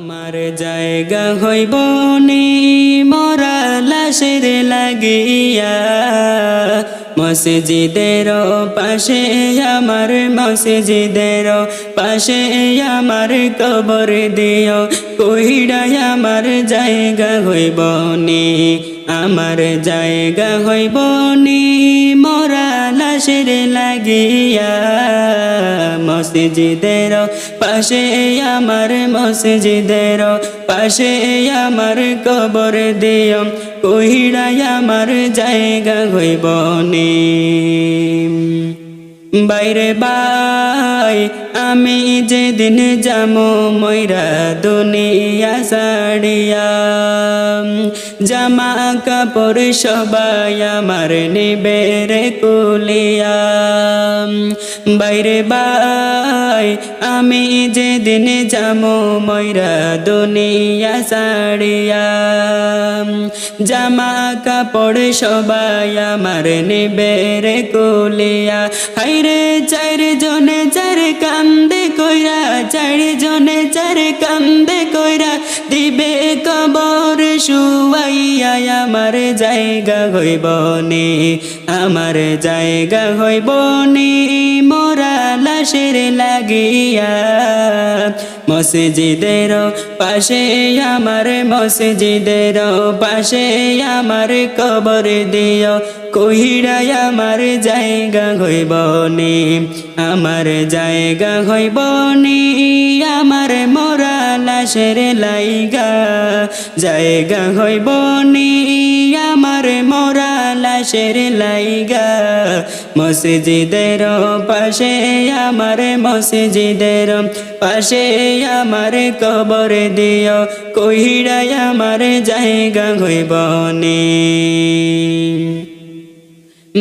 আমার জায়গা হইব নি মরা লাশের লাগিয়া। মসজিদের পাশে আমার, মসজিদের পাশে আমার কবর দিও। কহিড়ায় আমার জায়গা হইব নি, আমার জায়গা হইব নি মরা লাশের লাগিয়া। মসজিদের পাশে আমার মসজিদের পাশে আমার কবর দিও কহিড়াই আমার জায়গা হইব নি। বাইরে বাই, আমি যেদিন যামো ময়রা দুনিয়া সাড়িয়া জামা কাপড় সবাই আমার নিবের কুলিয়া। বাইরে বাই, আমি যেদিন যামো ময়রা দুনিয়া সাড়িয়া জামা কাপড় সবাই আমার নিবের কুলিয়া। হাইরে চার জনে চার কান্দে কইরা চার জনে চার কান্দে কইরা দিবে কবর শুয়াইয়া আমার জায়গা হইব নে, আমার জায়গা হইব নে, মোরা লাশের লাগিয়া মসজিদের পাশে আমার মসজিদের পাশে আমার কবর দিও। কহিড়ায় আমার জায়গা হইব নি, আমার জায়গা হইব নি, আমার মোরা লাশের লাইগা। জায়গা হইব নি, আমার মোরা লাশের লাইগা। মসজিদের পাশে আমার মসজিদের পাশে আমার কবর দিও। কহিড়ায় আমার জায়গা হইব নে।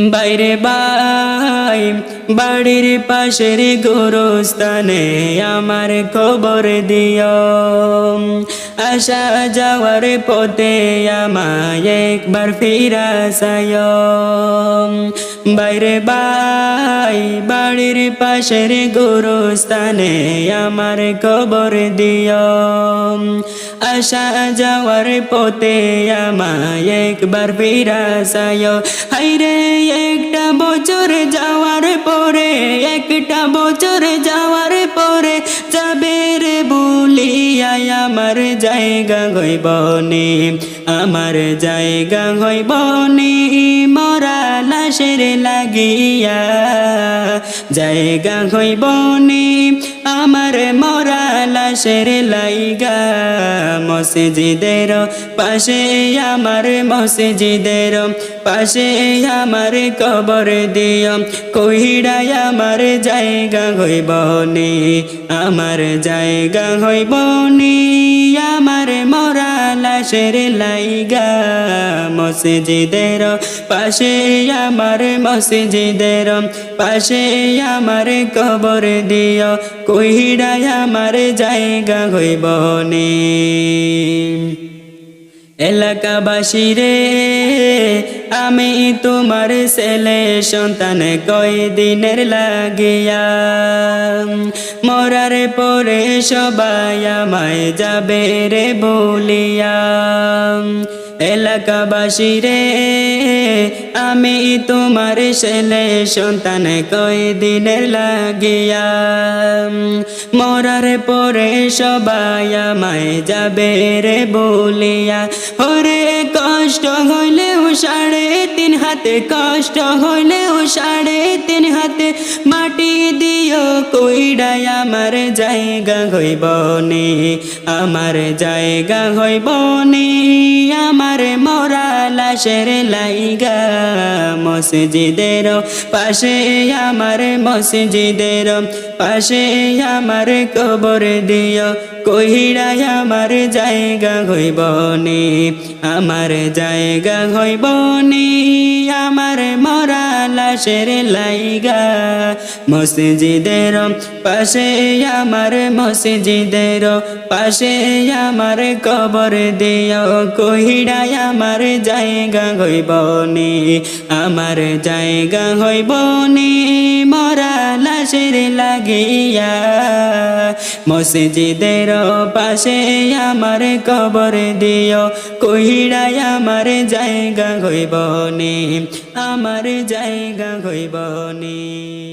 বাইরে বাই বাড়ির পাশের গোরস্থানে আমার খবর দিও। আসা যাওয়ার পথে আমায় একবার ফিরাসায় বাইরে বাই, বাড়ির পাশের গুরুস্থানে আমার খবর দিও। আসা যাওয়ার পথে আমায় একবার ফিরাসায় হাইরে একটা বছর যাওয়ার পরে, একটা বছর যাওয়ার পরে যাবে রে বলিয়া আমার জায়গা হইব নি। আমার জায়গা হইব নি মরা লাশের লাগিয়া। জায়গা হইব নি আমার মরা লাশের লাইগা মসজিদের পাশে আমার মসজিদের পাশে আমার কবর দিও। কহিড়ায় আমার জায়গা হইব নি, আমার জায়গা হইব নি। আমার মরা লাশের লাইগা মসজিদের পাশে আমার মসজিদের পাশে আমার কবর দিও। কহিড়ায় আমার জায়গা হইব নি। এলাকাবাসী রে, আমি তোমার ছেলে সন্তান কয়দিনের লাগিয়া। মরার পরে সবাই আমায় যাবে রে বলিয়া। এলাকাবাসী রে আমি তোমার ছেলে সন্তান কয়দিনের লাগিয়া, মরার পরে সবাই আমায় যাবে রে বলিয়া, ওরে কষ্ট হইলেও সাড়ে তিন হাতে কষ্ট হইলেও সাড়ে তিন হাতে মাটি দিও কইডায় আমার জায়গা হইব নি, আমার জায়গা হইব নি। আমার মরা লাশের লাইগা মসজিদের পাশে, আমার মসজিদের পাশে আমার কবর দিও। কহিড়ায় আমার জায়গা হইব নি, আমার জায়গা হইব নি, আমার মরা লাশের লাইগা। মসজিদের পাশে আমার মসজিদের পাশে আমার কবর দিও কহিড়ায় আমার জায়গা হইব নি, আমার জায়গা হইব নি, মরা লাশের লাগিয়া। মসজিদের পাশে আমার কবর দিও কহিড়াই আমার জায়গা হইব নি আমার জায়গা হইব নি